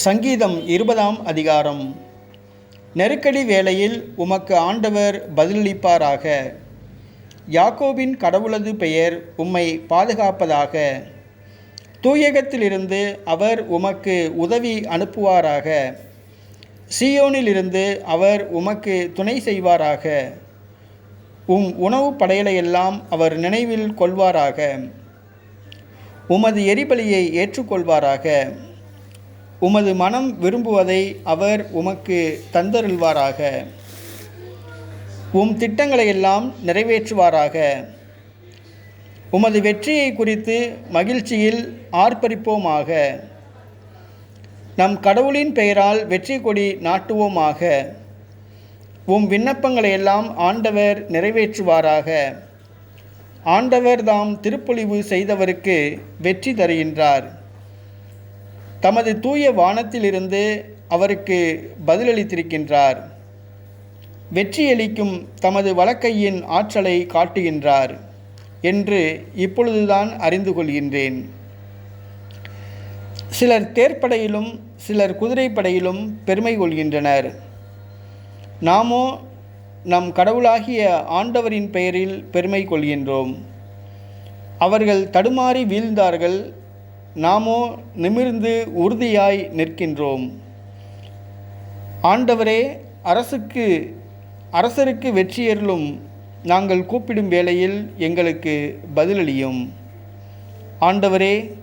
சங்கீதம் இருபதாம் அதிகாரம். நெருக்கடி வேளையில் உமக்கு ஆண்டவர் பதிலளிப்பாராக. யாக்கோபின் கடவுளது பெயர் உம்மை பாதுகாப்பதாக. தூயகத்திலிருந்து அவர் உமக்கு உதவி அனுப்புவாராக. சியோனிலிருந்து அவர் உமக்கு துணை செய்வாராக. உம் உணவு படையலையெல்லாம் அவர் நினைவில் கொள்வாராக. உமது எரிபலியை ஏற்றுக்கொள்வாராக. உமது மனம் விரும்புவதை அவர் உமக்கு தந்தருள்வாராக. உம் திட்டங்களையெல்லாம் நிறைவேற்றுவாராக. உமது வெற்றியை குறித்து மகிழ்ச்சியில் ஆர்ப்பரிப்போமாக. நம் கடவுளின் பெயரால் வெற்றி கொடி நாட்டுவோமாக. உம் விண்ணப்பங்களையெல்லாம் ஆண்டவர் நிறைவேற்றுவாராக. ஆண்டவர் தாம் திருப்பொழிவு செய்தவருக்கு வெற்றி தருகின்றார். தமது தூய வானத்திலிருந்து அவருக்கு பதிலளித்திருக்கின்றார். வெற்றியளிக்கும் தமது வழக்கையின் ஆற்றலை காட்டுகின்றார் என்று இப்பொழுதுதான் அறிந்து கொள்கின்றேன். சிலர் தேர்ப்படையிலும் சிலர் குதிரைப்படையிலும் பெருமை கொள்கின்றனர். நாமோ நம் கடவுளாகிய ஆண்டவரின் பெயரில் பெருமை கொள்கின்றோம். அவர்கள் தடுமாறி வீழ்ந்தார்கள் நாமோ நிமிர்ந்து உறுதியாய் நிற்கின்றோம். ஆண்டவரே அரசுக்கு அரசருக்கு வெற்றியருளும் நாங்கள் கூப்பிடும் வேளையில் எங்களுக்கு பதிலளியும். ஆண்டவரே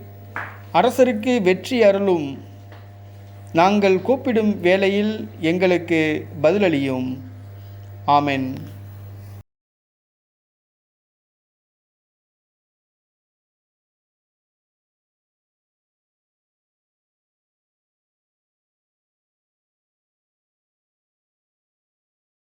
அரசருக்கு வெற்றி அருளும் நாங்கள் கூப்பிடும் வேளையில் எங்களுக்கு பதிலளியும். ஆமென்.